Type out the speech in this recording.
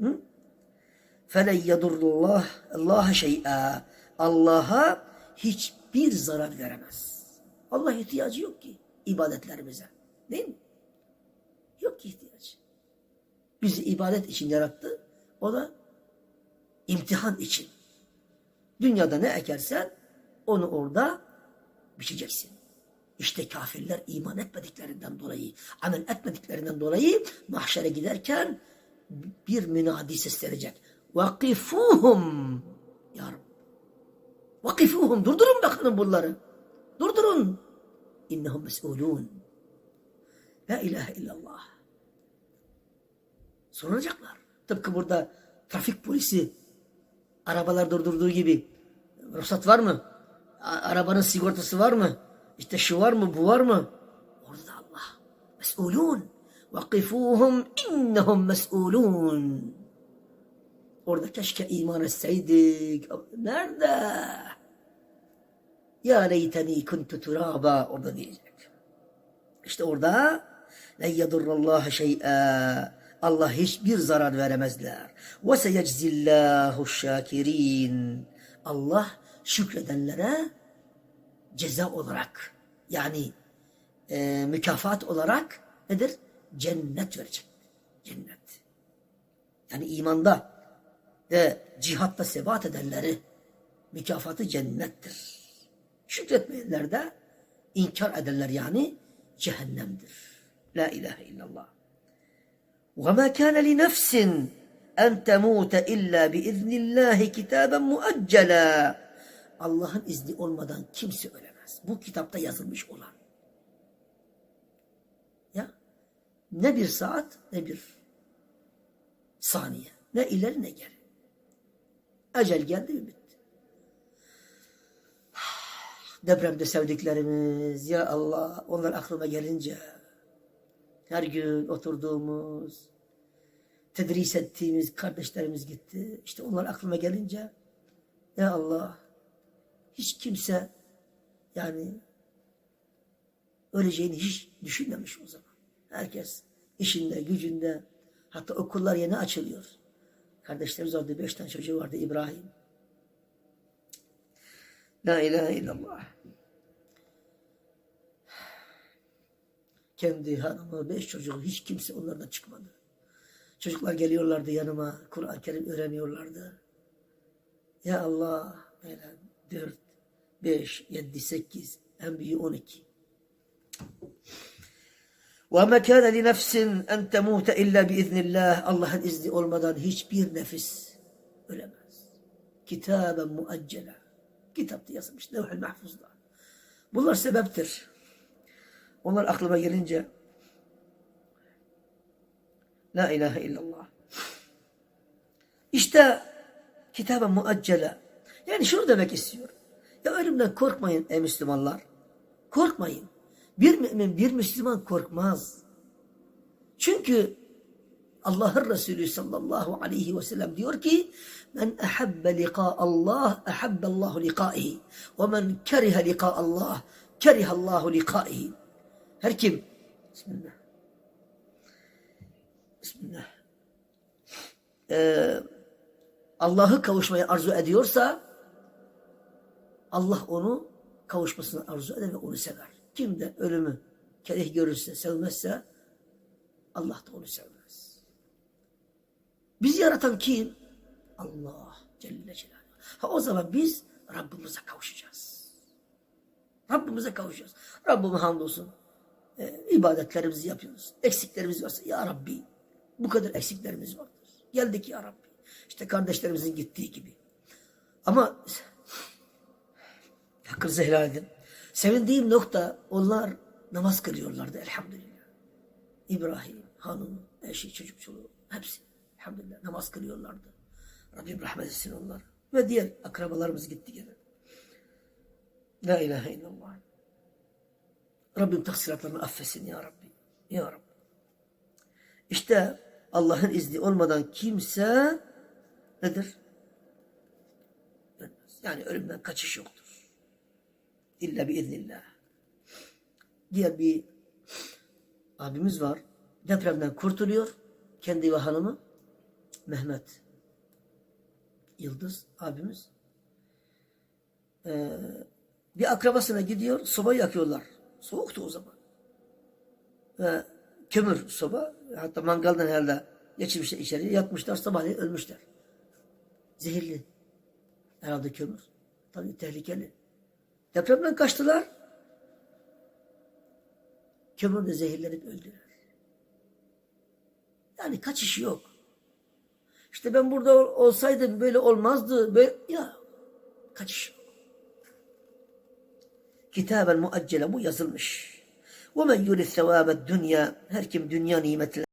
Hı? فَلَنْ يَضُرُّ اللّٰهِ اللّٰهَ شَيْئًا Allah'a hiçbir zarar veremez. Allah ihtiyacı yok ki ibadetlerimize. Değil mi? Yok ki ihtiyacı. Bizi ibadet için yarattı. O da imtihan için. Dünyada ne ekersen onu orada biçeceksin. İşte kafirler iman etmediklerinden dolayı, amel etmediklerinden dolayı mahşere giderken bir münadi seslenecek. Vakifuhum. Ya Rabbi. Vakifuhum. Durdurun bakalım bunları. Durdurun. İnnehum mes'ulun. La ilahe illallah. Sorulacaklar. Tıpkı burada trafik polisi arabalar durdurduğu gibi ruhsat var mı? Arabanın sigortası var mı? İşte şu var mı bu var mı? Orada da Allah. Mes'ulun. Vakifuhum innehum mes'ulun. Orada keşke iman etseydik. Nerede? Ya leyteni kuntu turaba orada diyecek. İşte orada len yedurrallaha şey'a Allah hiçbir zarar veremezler. Ve seyeczillahu şakirin. Allah şükredenlere ceza olarak yani e, mükafat olarak nedir? Cennet verecek. Cennet. Yani imanda ve cihatta sebat edenleri mükafatı cennettir. Şükretmeyenler de inkar ederler yani cehennemdir. La ilahe illallah. وما كان لنفس أن تموت إلا بإذن الله كتابا مؤجلا Allah'ın izni olmadan kimse ölemez. Bu kitapta yazılmış olan. Ne bir saat ne bir saniye. Ne ileri ne geri. Ecel geldi mi bitti. Depremde sevdiklerimiz ya Allah onlar aklıma gelince her gün oturduğumuz tedris ettiğimiz kardeşlerimiz gitti. İşte onlar aklıma gelince ya Allah hiç kimse yani öleceğini hiç düşünmemiş o zaman. Herkes işinde, gücünde hatta okullar yeni açılıyor. Kardeşlerimiz vardı, beş tane çocuğu vardı İbrahim. La ilahe illallah. Kendi hanımı, beş çocuğu hiç kimse onlardan çıkmadı. Çocuklar geliyorlardı yanıma, Kur'an-ı Kerim öğreniyorlardı. Ya Allah, böyle dört, beş, yedi, sekiz, en büyüğü on iki. وَمَا كَانَ لِنَفْسٍ اَنْ تَمُوتَ اِلَّا بِاِذْنِ اللّٰهِ Allah'ın izni olmadan hiçbir nefis ölemez. Kitaben muaccela. Kitapta yazılmış, levh-i mahfuzda. Bunlar sebeptir. Onlar aklıma gelince La ilahe illallah. İşte kitaben muaccela. Yani şunu demek istiyorum. Ya ölümden korkmayın ey Müslümanlar. Korkmayın. Bir mümin, bir Müslüman korkmaz. Çünkü Allah'ın Resulü sallallahu aleyhi ve sellem diyor ki Men ehabbe liqa Allah ehabbe Allahu liqaihi ve men kerihe liqa Allah kerihe Allahu liqaihi. Her kim Bismillah. Bismillah. Ee, Allah'ı kavuşmayı arzu ediyorsa Allah onu kavuşmasını arzu eder ve onu sever. Kim de ölümü kerih görürse, sevmezse Allah da onu sevmez. Bizi yaratan kim? Allah Celle Celaluhu. Ha o zaman biz Rabbimize kavuşacağız. Rabbimize kavuşacağız. Rabbime hamdolsun. Ee, ibadetlerimizi yapıyoruz. Eksiklerimiz varsa ya Rabbi bu kadar eksiklerimiz vardır. Geldik ya Rabbi. İşte kardeşlerimizin gittiği gibi. Ama hakkınızı helal edin. Sevindiğim nokta onlar namaz kılıyorlardı elhamdülillah. İbrahim, hanım, eşi, çocuk, çoluğu hepsi elhamdülillah namaz kılıyorlardı. Rabbim rahmet etsin onlar. Ve diğer akrabalarımız gitti gene. La ilahe illallah. Rabbim taksiratlarını affetsin ya Rabbi. Ya Rabbi. İşte Allah'ın izni olmadan kimse nedir? Yani ölümden kaçış yoktur. İlla biiznillah. Diğer bir abimiz var. Depremden kurtuluyor. Kendi ve hanımı. Mehmet Yıldız abimiz ee, bir akrabasına gidiyor, soba yakıyorlar. Soğuktu o zaman. Ve kömür soba, hatta mangaldan herhalde geçirmişler içeriye, yakmışlar, sabahleyin ölmüşler. Zehirli. Herhalde kömür. Tabii tehlikeli. Depremden kaçtılar. Kömürle zehirlenip öldüler. Yani kaçış yok. İşte ben burada ol- olsaydım böyle olmazdı. Böyle, ya kaçış yok. Kitaben muaccele bu yazılmış. وَمَنْ يُرِثْ ثَوَابَ dünya Her kim dünya nimetleri